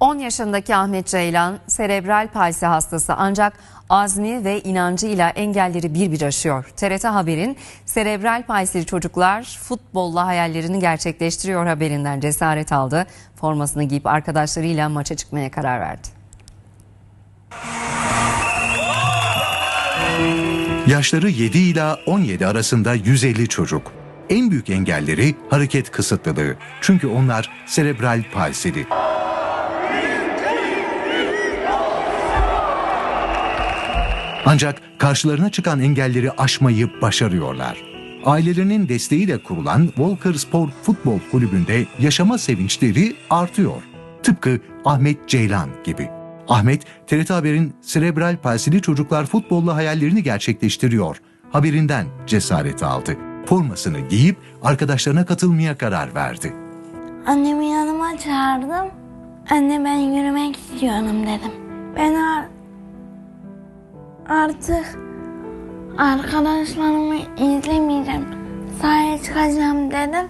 10 yaşındaki Ahmet Ceylan serebral palsi hastası ancak azmi ve inancıyla engelleri bir bir aşıyor. TRT Haber'in serebral palsili çocuklar futbolla hayallerini gerçekleştiriyor haberinden cesaret aldı. Formasını giyip arkadaşlarıyla maça çıkmaya karar verdi. Yaşları 7 ila 17 arasında 150 çocuk. En büyük engelleri hareket kısıtlılığı. Çünkü onlar serebral palsili. Ancak karşılarına çıkan engelleri aşmayı başarıyorlar. Ailelerinin desteğiyle kurulan Walker Spor Futbol Kulübü'nde yaşama sevinçleri artıyor. Tıpkı Ahmet Ceylan gibi. Ahmet, TRT Haber'in serebral palsili çocuklar futbolla hayallerini gerçekleştiriyor. Haberinden cesaret aldı. Formasını giyip arkadaşlarına katılmaya karar verdi. Annemi yanıma çağırdım. Anne ben yürümek istiyorum dedim. Ben artık arkadaşlarımı izlemeyeceğim. Sahaya çıkacağım dedim.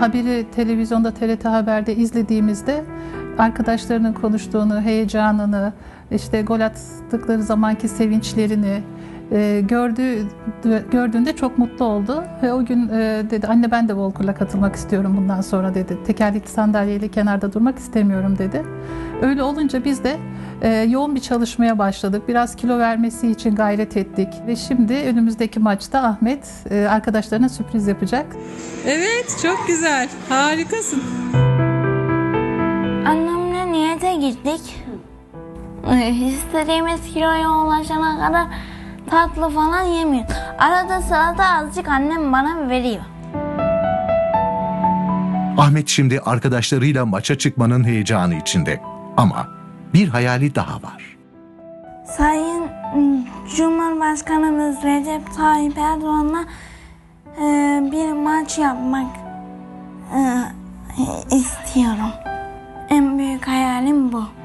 haberi televizyonda TRT Haber'de izlediğimizde arkadaşlarının konuştuğunu, heyecanını, işte gol attıkları zamanki sevinçlerini e, gördüğü gördüğünde çok mutlu oldu ve o gün e, dedi anne ben de Volkur'la katılmak istiyorum bundan sonra dedi. Tekerlekli sandalyeyle kenarda durmak istemiyorum dedi. Öyle olunca biz de e, yoğun bir çalışmaya başladık. Biraz kilo vermesi için gayret ettik ve şimdi önümüzdeki maçta Ahmet e, arkadaşlarına sürpriz yapacak. Evet çok güzel. Harikasın. Annemle niyete gittik. Ee, İstediğimiz kiloya ulaşana kadar tatlı falan yemiyor. Arada sırada azıcık annem bana veriyor. Ahmet şimdi arkadaşlarıyla maça çıkmanın heyecanı içinde. Ama bir hayali daha var. Sayın ım, Cumhurbaşkanımız Recep Tayyip Erdoğan'la e, bir maç yapmak e, istiyorum. En büyük hayalim bu.